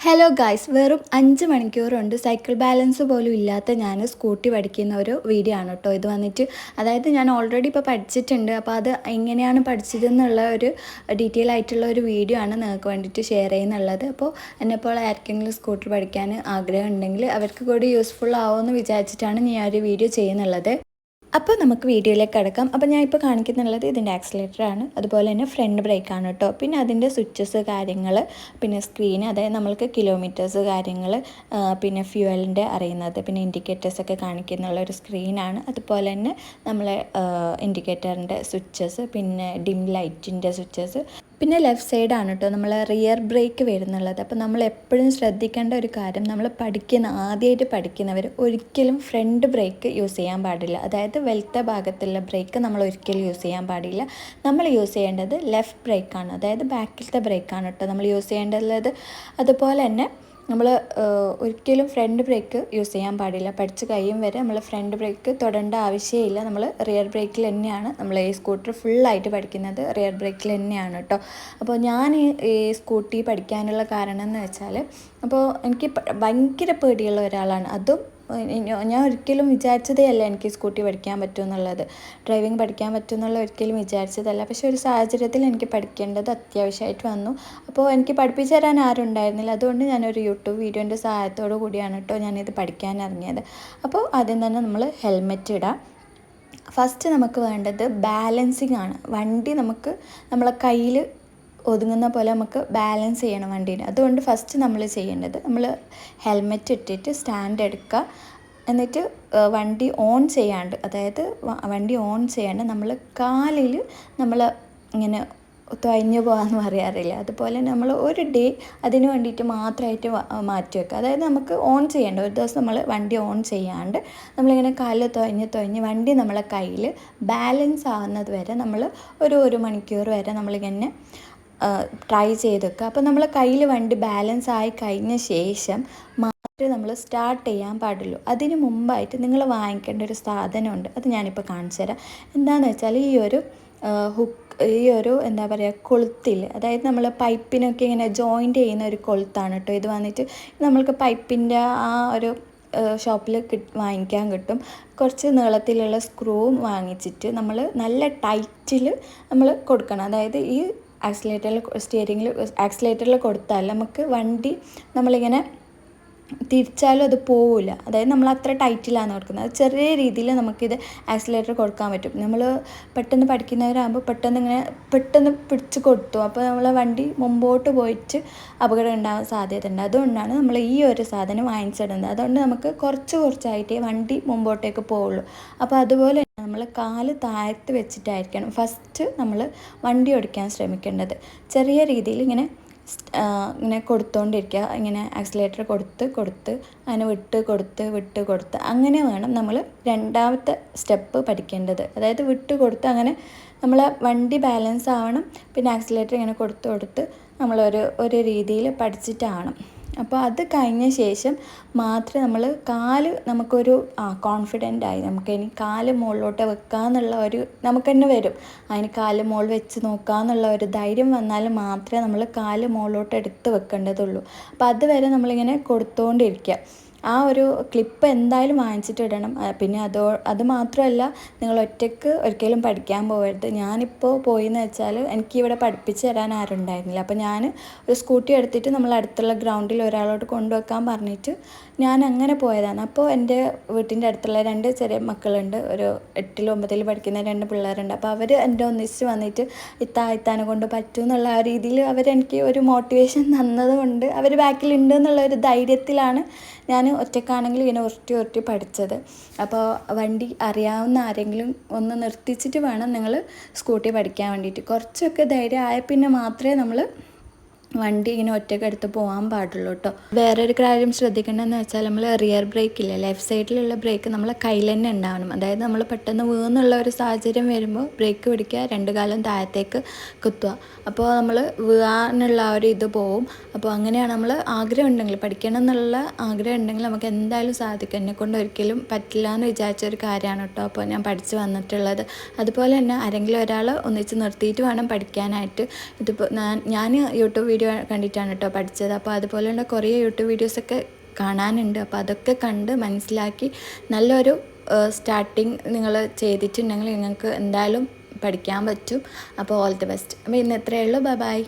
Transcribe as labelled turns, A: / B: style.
A: Hello guys വെറും അഞ്ച് മണിക്കൂറുണ്ട്. Cycle balance പോലും ഇല്ലാത്ത ഞാൻ സ്കൂട്ടി പഠിക്കുന്ന ഒരു വീഡിയോ ആണ് കേട്ടോ ഇത് വന്നിട്ട് അതായത് ഞാൻ ഓൾറെഡി ഇപ്പോൾ പഠിച്ചിട്ടുണ്ട്. അപ്പോൾ അത് എങ്ങനെയാണ് പഠിച്ചതെന്നുള്ള ഒരു ഡീറ്റെയിൽ ആയിട്ടുള്ള ഒരു വീഡിയോ ആണ് നിങ്ങൾക്ക് വേണ്ടിയിട്ട് ഷെയർ ചെയ്യുന്നുള്ളത്. അപ്പോൾ എന്നെപ്പോൾ ആർക്കെങ്കിലും സ്കൂട്ടർ പഠിക്കാൻ ആഗ്രഹം ഉണ്ടെങ്കിൽ അവർക്ക് കൂടി യൂസ്ഫുൾ ആവുമെന്ന് വിചാരിച്ചിട്ടാണ് ഞാൻ ഒരു വീഡിയോ ചെയ്യുന്നുള്ളത്. അപ്പോൾ നമുക്ക് വീഡിയോയിലേക്ക് കിടക്കാം. അപ്പോൾ ഞാൻ ഇപ്പോൾ കാണിക്കുന്നുള്ളത് ഇതിന്റെ ആക്സിലേറ്റർ ആണ്. അതുപോലെ തന്നെ ഫ്രണ്ട് ബ്രേക്ക് ആണ് കേട്ടോ. പിന്നെ അതിന്റെ സ്വിച്ചസ് കാര്യങ്ങൾ പിന്നെ സ്ക്രീൻ അതായത് നമ്മൾക്ക് കിലോമീറ്റേഴ്സ് കാര്യങ്ങൾ പിന്നെ ഫ്യൂവലിന്റെ അറിയുന്നത് പിന്നെ ഇൻഡിക്കേറ്റേഴ്സൊക്കെ കാണിക്കുന്നുള്ള ഒരു സ്ക്രീനാണ് അതുപോലെ തന്നെ നമ്മളെ ഇൻഡിക്കേറ്ററിന്റെ സ്വിച്ചസ് പിന്നെ ഡിം ലൈറ്റിന്റെ സ്വിച്ചസ് പിന്നെ ലെഫ്റ്റ് സൈഡാണ് കേട്ടോ നമ്മൾ റിയർ ബ്രേക്ക് വരുന്നുള്ളത്. അപ്പോൾ നമ്മൾ എപ്പോഴും ശ്രദ്ധിക്കേണ്ട ഒരു കാര്യം നമ്മൾ പഠിക്കുന്ന ആദ്യമായിട്ട് പഠിക്കുന്നവർ ഒരിക്കലും ഫ്രണ്ട് ബ്രേക്ക് യൂസ് ചെയ്യാൻ പാടില്ല. അതായത് വെളുത്ത ഭാഗത്തുള്ള ബ്രേക്ക് നമ്മൾ ഒരിക്കലും യൂസ് ചെയ്യാൻ പാടില്ല. നമ്മൾ യൂസ് ചെയ്യേണ്ടത് ലെഫ്റ്റ് ബ്രേക്കാണ് അതായത് ബാക്കിലത്തെ ബ്രേക്കാണ് കേട്ടോ നമ്മൾ യൂസ് ചെയ്യേണ്ടത്. അതുപോലെ തന്നെ നമ്മൾ ഒരിക്കലും ഫ്രണ്ട് ബ്രേക്ക് യൂസ് ചെയ്യാൻ പാടില്ല. പഠിച്ച് കഴിയും വരെ നമ്മൾ ഫ്രണ്ട് ബ്രേക്ക് തൊടേണ്ട ആവശ്യമില്ല. നമ്മൾ റിയർ ബ്രേക്കിൽ തന്നെയാണ് നമ്മൾ ഈ സ്കൂട്ടർ ഫുള്ളായിട്ട് പഠിക്കുന്നത്. റിയർ ബ്രേക്കിൽ തന്നെയാണ് കേട്ടോ അപ്പോൾ ഞാൻ ഈ സ്കൂട്ടി പഠിക്കാനുള്ള കാരണം എന്ന് വെച്ചാൽ അപ്പോൾ എനിക്ക് ഭയങ്കര പേടിയുള്ള ഒരാളാണ്. അതും ഞാൻ ഒരിക്കലും വിചാരിച്ചതേ അല്ല എനിക്ക് സ്കൂട്ടി പഠിക്കാൻ പറ്റും എന്നുള്ളത്. ഡ്രൈവിംഗ് പഠിക്കാൻ പറ്റും എന്നുള്ള ഒരിക്കലും വിചാരിച്ചതല്ല. പക്ഷേ ഒരു സാഹചര്യത്തിൽ എനിക്ക് പഠിക്കേണ്ടത് അത്യാവശ്യമായിട്ട് വന്നു. അപ്പോൾ എനിക്ക് പഠിപ്പിച്ചു തരാൻ ആരും ഉണ്ടായിരുന്നില്ല. അതുകൊണ്ട് ഞാനൊരു യൂട്യൂബ് വീഡിയോന്റെ സഹായത്തോടു കൂടിയാണ് കേട്ടോ ഞാനിത് പഠിക്കാൻ ഇറങ്ങിയത്. അപ്പോൾ ആദ്യം തന്നെ നമ്മൾ ഹെൽമെറ്റ് ഇടാം. ഫസ്റ്റ് നമുക്ക് വേണ്ടത് ബാലൻസിങ് ആണ് വണ്ടി നമുക്ക് നമ്മളെ കയ്യിൽ ഒതുങ്ങുന്ന പോലെ നമുക്ക് ബാലൻസ് ചെയ്യണം വണ്ടീനെ. അതുകൊണ്ട് ഫസ്റ്റ് നമ്മൾ ചെയ്യേണ്ടത് നമ്മൾ ഹെൽമെറ്റ് ഇട്ടിട്ട് സ്റ്റാൻഡ് എടുക്കുക എന്നിട്ട് വണ്ടി ഓൺ ചെയ്യാണ്ട് അതായത് വണ്ടി ഓൺ ചെയ്യാണ്ട് നമ്മൾ കാലിൽ നമ്മൾ ഇങ്ങനെ തൊയഞ്ഞു പോകാമെന്ന് പറയാറില്ല? അതുപോലെ നമ്മൾ ഒരു ഡേ അതിന് വേണ്ടിയിട്ട് മാത്രമായിട്ട് മാറ്റി വെക്കുക അതായത് നമുക്ക് ഓൺ ചെയ്യേണ്ട. ഒരു ദിവസം നമ്മൾ വണ്ടി ഓൺ ചെയ്യാണ്ട് നമ്മളിങ്ങനെ കാലിൽ തൊയഞ്ഞ് തൊയഞ്ഞ് വണ്ടി നമ്മളെ കയ്യിൽ ബാലൻസ് ആവുന്നത് വരെ നമ്മൾ ഒരു ഒരു മണിക്കൂർ വരെ നമ്മളിങ്ങനെ ട്രൈ ചെയ്ത് വെക്കുക അപ്പോൾ നമ്മൾ കയ്യിൽ വണ്ടി ബാലൻസ് ആയി കഴിഞ്ഞ ശേഷം മാത്രമേ നമ്മൾ സ്റ്റാർട്ട് ചെയ്യാൻ പാടുള്ളൂ. അതിന് മുമ്പായിട്ട് നിങ്ങൾ വാങ്ങിക്കേണ്ട ഒരു സാധനമുണ്ട്. അത് ഞാനിപ്പോൾ കാണിച്ചു തരാം. എന്താണെന്ന് വെച്ചാൽ ഈ ഒരു ഹുക്ക് ഈ ഒരു എന്താ പറയുക കൊളുത്തിൽ അതായത് നമ്മൾ പൈപ്പിനൊക്കെ ഇങ്ങനെ ജോയിന്റ് ചെയ്യുന്ന ഒരു കൊളുത്താണ് കേട്ടോ. ഇത് വന്നിട്ട് നമ്മൾക്ക് പൈപ്പിന്റെ ആ ഒരു ഷോപ്പിൽ കിട്ട് വാങ്ങിക്കാൻ കിട്ടും. കുറച്ച് നീളത്തിലുള്ള സ്ക്രൂവും വാങ്ങിച്ചിട്ട് നമ്മൾ നല്ല ടൈറ്റിൽ നമ്മൾ കൊടുക്കണം. അതായത് ഈ ആക്സിലേറ്ററിൽ സ്റ്റിയറിങ്ങിൽ ആക്സിലേറ്ററിൽ കൊടുത്താൽ നമുക്ക് വണ്ടി നമ്മളിങ്ങനെ തിരിച്ചാലും അത് പോവില്ല അതായത് നമ്മൾ അത്ര ടൈറ്റിലാണ് കൊടുക്കുന്നത്. ചെറിയ രീതിയിൽ നമുക്കിത് ആക്സിലേറ്റർ കൊടുക്കാൻ പറ്റും. നമ്മൾ പെട്ടെന്ന് പഠിക്കുന്നവരാകുമ്പോൾ പെട്ടെന്ന് ഇങ്ങനെ പെട്ടെന്ന് പിടിച്ച് കൊടുത്തു. അപ്പോൾ നമ്മൾ വണ്ടി മുമ്പോട്ട് പോയിട്ട് അപകടം ഉണ്ടാകാൻ സാധ്യതയുണ്ട്. അതുകൊണ്ടാണ് നമ്മൾ ഈ ഒരു സാധനം വാങ്ങിച്ചിടുന്നത്. അതുകൊണ്ട് നമുക്ക് കുറച്ച് കുറച്ചായിട്ടേ വണ്ടി മുമ്പോട്ടേക്ക് പോവുള്ളൂ. അപ്പോൾ അതുപോലെ നമ്മൾ കാൽ താഴത്ത് വെച്ചിട്ടായിരിക്കണം ഫസ്റ്റ് നമ്മൾ വണ്ടി ഓടിക്കാൻ ശ്രമിക്കേണ്ടത്. ചെറിയ രീതിയിൽ ഇങ്ങനെ ഇങ്ങനെ കൊടുത്തുകൊണ്ടിരിക്കുക ഇങ്ങനെ ആക്സിലേറ്റർ കൊടുത്ത് കൊടുത്ത് അങ്ങനെ വിട്ട് കൊടുത്ത് വിട്ട് കൊടുത്ത്. അങ്ങനെ വേണം നമ്മൾ രണ്ടാമത്തെ സ്റ്റെപ്പ് പഠിക്കേണ്ടത്. അതായത് വിട്ട് കൊടുത്ത് അങ്ങനെ നമ്മൾ വണ്ടി ബാലൻസ് ആവണം. പിന്നെ ആക്സിലേറ്റർ ഇങ്ങനെ കൊടുത്ത് കൊടുത്ത് നമ്മളൊരു ഒരു രീതിയിൽ പഠിച്ചിട്ടാവണം. അപ്പോൾ അത് കഴിഞ്ഞ ശേഷം മാത്രമേ നമ്മൾ കാൽ നമുക്കൊരു ആ കോൺഫിഡന്റ് ആയി. നമുക്ക് ഇനി കാൽ മുകളിലോട്ട് വെക്കാന്നുള്ള ഒരു നമുക്ക് തന്നെ വരും. അതിന് കാൽ മുകളിൽ വെച്ച് നോക്കാന്നുള്ള ഒരു ധൈര്യം വന്നാൽ മാത്രമേ നമ്മൾ കാൽ മുകളിലോട്ട് എടുത്ത് വെക്കേണ്ടതുള്ളൂ. അപ്പോൾ അതുവരെ നമ്മളിങ്ങനെ കൊടുത്തുകൊണ്ടിരിക്കുക ആ ഒരു ക്ലിപ്പ് എന്തായാലും വാങ്ങിച്ചിട്ട് ഇടണം. പിന്നെ അതോ അത് മാത്രമല്ല നിങ്ങൾ ഒറ്റയ്ക്ക് ഒരിക്കലും പഠിക്കാൻ പോകരുത്. ഞാനിപ്പോൾ പോയിന്ന് വെച്ചാൽ എനിക്ക് ഇവിടെ പഠിപ്പിച്ച് തരാൻ ആരും ഉണ്ടായിരുന്നില്ല അപ്പോൾ ഞാൻ ഒരു സ്കൂട്ടി എടുത്തിട്ട് നമ്മൾ അടുത്തുള്ള ഗ്രൗണ്ടിൽ ഒരാളോട് കൊണ്ടുവെക്കാൻ പറഞ്ഞിട്ട് ഞാൻ അങ്ങനെ പോയതാണ്. അപ്പോൾ എന്റെ വീട്ടിന്റെ അടുത്തുള്ള രണ്ട് ചെറിയ മക്കളുണ്ട്. ഒരു എട്ടിൽ ഒമ്പതിൽ പഠിക്കുന്ന രണ്ട് പിള്ളേരുണ്ട്. അപ്പോൾ അവർ എന്റെ ഒന്നിച്ച് വന്നിട്ട് ഇത്താ ഇത്താനെ കൊണ്ട് പറ്റും എന്നുള്ള ആ രീതിയിൽ അവരെനിക്ക് ഒരു മോട്ടിവേഷൻ തന്നതുകൊണ്ട് അവർ ബാക്കിലുണ്ട് എന്നുള്ള ഒരു ധൈര്യത്തിലാണ് ഞാൻ ഒറ്റക്കാണെങ്കിൽ ഇങ്ങനെ ഉരുട്ടി ഉരുട്ടി പഠിച്ചത്. അപ്പോൾ വണ്ടി അറിയാവുന്ന ആരെങ്കിലും ഒന്ന് നിർത്തിച്ചിട്ട് വേണം നിങ്ങൾ സ്കൂട്ടി പഠിക്കാൻ വേണ്ടിയിട്ട്. കുറച്ചൊക്കെ ധൈര്യം ആയ പിന്നെ മാത്രമേ നമ്മൾ വണ്ടി ഇങ്ങനെ ഒറ്റയ്ക്ക് എടുത്ത് പോകാൻ പാടുള്ളൂ കേട്ടോ വേറൊരു കാര്യം ശ്രദ്ധിക്കേണ്ടതെന്ന് വെച്ചാൽ നമ്മൾ റിയർ ബ്രേക്ക് ഇല്ല ലെഫ്റ്റ് സൈഡിലുള്ള ബ്രേക്ക് നമ്മളെ കയ്യിൽ തന്നെ ഉണ്ടാവണം. അതായത് നമ്മൾ പെട്ടെന്ന് വീന്നുള്ള ഒരു സാഹചര്യം വരുമ്പോൾ ബ്രേക്ക് പിടിക്കുക രണ്ട് കാലം താഴത്തേക്ക് കുത്തുക. അപ്പോൾ നമ്മൾ വീഴാനുള്ള ആ ഒരു ഇത് പോവും. അപ്പോൾ അങ്ങനെയാണ് നമ്മൾ ആഗ്രഹം ഉണ്ടെങ്കിൽ പഠിക്കണം എന്നുള്ള ആഗ്രഹം ഉണ്ടെങ്കിൽ നമുക്ക് എന്തായാലും സാധിക്കും. എന്നെ കൊണ്ട് ഒരിക്കലും പറ്റില്ല എന്ന് വിചാരിച്ച ഒരു കാര്യമാണ് കേട്ടോ അപ്പോൾ ഞാൻ പഠിച്ച് വന്നിട്ടുള്ളത്. അതുപോലെ തന്നെ ആരെങ്കിലും ഒരാൾ ഒന്നിച്ച് നിർത്തിയിട്ട് വേണം പഠിക്കാനായിട്ട്. ഇതിപ്പോൾ ഞാൻ ഞാൻ യൂട്യൂബ് വീഡിയോ കണ്ടിട്ടാണ് കേട്ടോ പഠിച്ചത്. അപ്പോൾ അതുപോലെയുള്ള കുറേ യൂട്യൂബ് വീഡിയോസൊക്കെ കാണാനുണ്ട്. അപ്പോൾ അതൊക്കെ കണ്ട് മനസ്സിലാക്കി നല്ലൊരു സ്റ്റാർട്ടിങ് നിങ്ങൾ ചെയ്തിട്ടുണ്ടെങ്കിൽ നിങ്ങൾക്ക് എന്തായാലും പഠിക്കാൻ പറ്റും. അപ്പോൾ ഓൾ ദി ബെസ്റ്റ് അപ്പോൾ ഇന്ന് എത്രയേ ഉള്ളൂ. ബൈ